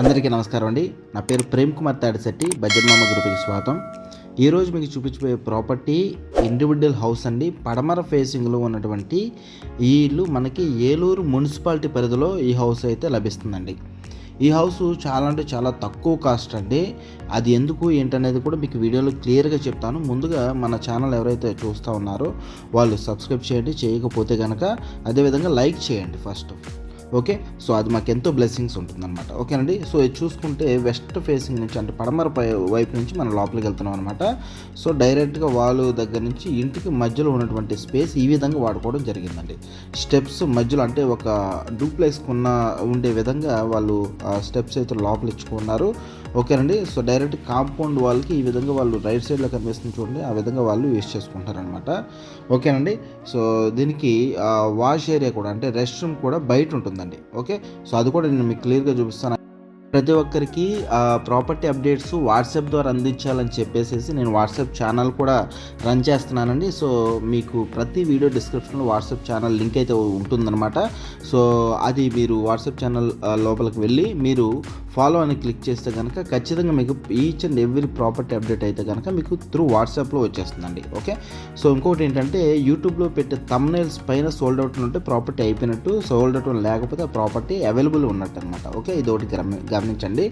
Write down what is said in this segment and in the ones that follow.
అందరికీ నమస్కారం అండి. నా పేరు ప్రేమ్ కుమార్ తాడిశెట్టి బజర్మామ గ్రూప్కి స్వాగతం. ఈరోజు మీకు చూపించబోయే ప్రాపర్టీ ఇండివిజువల్ హౌస్ అండి. పడమర ఫేసింగ్లో ఉన్నటువంటి ఈ ఇల్లు మనకి ఏలూరు మున్సిపాలిటీ పరిధిలో ఈ హౌస్ అయితే లభిస్తుందండి. ఈ హౌస్ చాలా అంటే చాలా తక్కువ కాస్ట్ అండి. అది ఎందుకు ఏంటనేది కూడా మీకు వీడియోలో క్లియర్గా చెప్తాను. ముందుగా మన ఛానల్ ఎవరైతే చూస్తూ ఉన్నారో వాళ్ళు సబ్స్క్రైబ్ చేయండి. చేయకపోతే కనుక అదేవిధంగా లైక్ చేయండి ఫస్ట్ ఓకే? సో అది మాకు ఎంతో బ్లెస్సింగ్స్ ఉంటుందన్నమాట. ఓకేనండి? సో ఇది చూసుకుంటే వెస్ట్ ఫేసింగ్ నుంచి అంటే పడమర వైపు నుంచి మనం లోపలికి వెళ్తున్నాం అనమాట సో డైరెక్ట్గా వాళ్ళు దగ్గర నుంచి ఇంటికి మధ్యలో ఉన్నటువంటి స్పేస్ ఈ విధంగా వాడుకోవడం జరిగిందండి. స్టెప్స్ మధ్యలో అంటే ఒక డూప్లెక్స్ ఉన్న ఉండే విధంగా వాళ్ళు స్టెప్స్ అయితే లోపలిచ్చుకున్నారు. ఓకేనండి. సో డైరెక్ట్ కాంపౌండ్ వాళ్ళకి ఈ విధంగా వాళ్ళు రైట్ సైడ్లో కనిపిస్తుంది చూడండి. ఆ విధంగా వాళ్ళు యూస్ చేసుకుంటారనమాట ఓకేనండి. సో దీనికి వాష్ ఏరియా కూడా అంటే రెస్ట్ రూమ్ కూడా బయట ఉంటుందండి. ఓకే? సో అది కూడా నేను మీకు క్లియర్గా చూపిస్తాను. ప్రతి ఒక్కరికి ప్రాపర్టీ అప్డేట్స్ వాట్సాప్ ద్వారా అందించాలని చెప్పేసి నేను వాట్సాప్ ఛానల్ కూడా రన్ చేస్తున్నానండి. సో మీకు ప్రతి వీడియో డిస్క్రిప్షన్లో వాట్సాప్ ఛానల్ లింక్ అయితే ఉంటుందన్నమాట. సో అది మీరు వాట్సాప్ ఛానల్ లోపలికి వెళ్ళి మీరు ఫాలో అని క్లిక్ చేస్తే కనుక ఖచ్చితంగా మీకు each and every property update అయితే కనుక మీకు త్రూ వాట్సాప్లో వచ్చేస్తుందండి. ఓకే సో ఇంకోటి ఏంటంటే యూట్యూబ్లో పెట్టే తమ్నైల్స్ పైన సోల్డ్ అవుట్ ఉంటే ప్రాపర్టీ అయిపోయినట్టు సోల్డ్ అవుట్ లేకపోతే ఆ ప్రాపర్టీ అవైలబుల్ ఉన్నట్టు అనమాట ఓకే ఇది ఒకటి గమనించండి.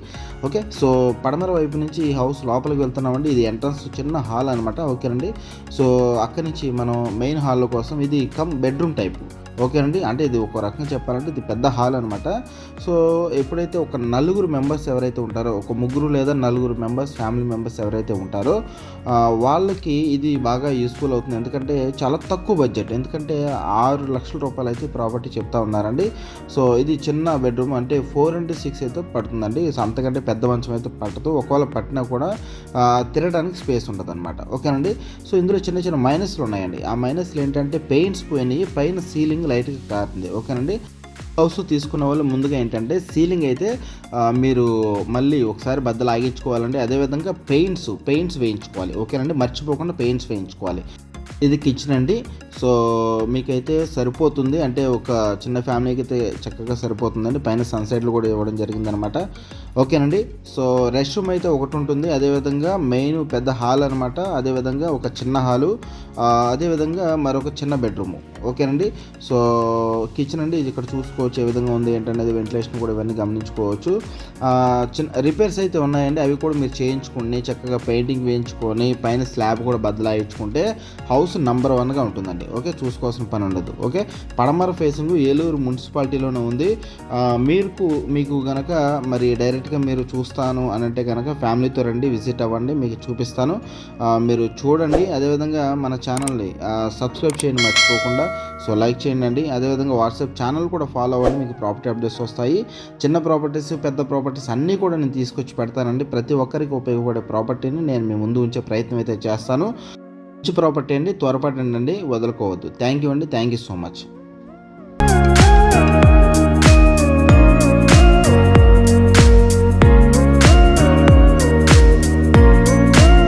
ఓకే సో పడమర వైపు నుంచి ఈ హౌస్ లోపలికి వెళ్తున్నామండి. ఇది ఎంట్రన్స్ చిన్న హాల్ అనమాట ఓకేనండి సో అక్కడి నుంచి మనం మెయిన్ హాల్ కోసం ఇది కమ్ బెడ్రూమ్ టైప్ ఓకేనండి అంటే ఇది ఒక రకంగా చెప్పాలంటే ఇది పెద్ద హాల్ అనమాట సో ఎప్పుడైతే ఒక నలుగురు మెంబర్స్ ఎవరైతే ఉంటారో ఒక ముగ్గురు లేదా నలుగురు మెంబర్స్ ఫ్యామిలీ మెంబర్స్ ఎవరైతే ఉంటారో వాళ్ళకి ఇది బాగా యూస్ఫుల్ అవుతుంది. ఎందుకంటే చాలా తక్కువ బడ్జెట్. ఎందుకంటే ఆరు లక్షల రూపాయలు అయితే ప్రాపర్టీ చెప్తా ఉన్నారండి. సో ఇది చిన్న బెడ్రూమ్ అంటే ఫోర్ ఇంటూ సిక్స్ అయితే పడుతుందండి. అంతకంటే పెద్ద మంచం అయితే పట్టదు. ఒకవేళ పట్టినా కూడా తిరగడానికి స్పేస్ ఉండదు అనమాట ఓకేనండి? సో ఇందులో చిన్న చిన్న మైనస్లు ఉన్నాయండి. ఆ మైనస్లు ఏంటంటే పెయింట్స్ పోయినాయి. పైన సీలింగ్ లైట్గా కారుతుంది. ఓకేనండి? హౌస్ తీసుకున్న వాళ్ళు ముందుగా ఏంటంటే సీలింగ్ అయితే మీరు మళ్ళీ ఒకసారి బద్దలు ఆగించుకోవాలండి అదేవిధంగా పెయింట్స్ పెయింట్స్ వేయించుకోవాలి. ఓకేనండి? మర్చిపోకుండా పెయింట్స్ వేయించుకోవాలి. ఇది కిచెన్ అండి. సో మీకైతే సరిపోతుంది. అంటే ఒక చిన్న ఫ్యామిలీకి అయితే చక్కగా సరిపోతుందండి. పైన సన్సెట్లు కూడా ఇవ్వడం జరిగిందనమాట. ఓకేనండి. సో రెస్ట్ రూమ్ అయితే ఒకటి ఉంటుంది. అదేవిధంగా మెయిన్ పెద్ద హాల్ అనమాట. అదేవిధంగా ఒక చిన్న హాలు అదేవిధంగా మరొక చిన్న బెడ్రూమ్ ఓకేనండి. సో కిచెన్ అండి. ఇది ఇక్కడ చూసుకోవచ్చు ఏ విధంగా ఉంది ఏంటనేది వెంటిలేషన్ కూడా ఇవన్నీ గమనించుకోవచ్చు. చిన్న రిపేర్స్ అయితే ఉన్నాయండి. అవి కూడా మీరు చేయించుకుని చక్కగా పెయింటింగ్ వేయించుకొని పైన స్లాబ్ కూడా బదలాయించుకుంటే హౌస్ నంబర్ వన్గా ఉంటుందండి. ఓకే? చూసుకోవాల్సిన పని ఉండదు. ఓకే? పడమర ఫేసింగ్ ఏలూరు మున్సిపాలిటీలోనే ఉంది. మీకు మీకు కనుక మరి డైరెక్ట్గా మీరు చూస్తాను అని అంటే కనుక ఫ్యామిలీతో రండి విజిట్ అవ్వండి మీకు చూపిస్తాను. మీరు చూడండి. అదేవిధంగా మన ఛానల్ని సబ్స్క్రైబ్ చేయండి మర్చిపోకుండా సో లైక్ చేయండి అండి. అదేవిధంగా వాట్సాప్ ఛానల్ కూడా ఫాలో అవ్వండి. మీకు ప్రాపర్టీ అప్డేట్స్ వస్తాయి. చిన్న ప్రాపర్టీస్ పెద్ద ప్రాపర్టీస్ అన్నీ కూడా నేను తీసుకొచ్చి పెడతానండి. ప్రతి ఒక్కరికి ఉపయోగపడే ప్రాపర్టీని నేను మీ ముందు ఉంచే ప్రయత్నం అయితే చేస్తాను. మంచి ప్రాపర్టీ అండి త్వరపడండి వదులుకోవద్దు. థ్యాంక్ యూ అండి థ్యాంక్ యూ సో మచ్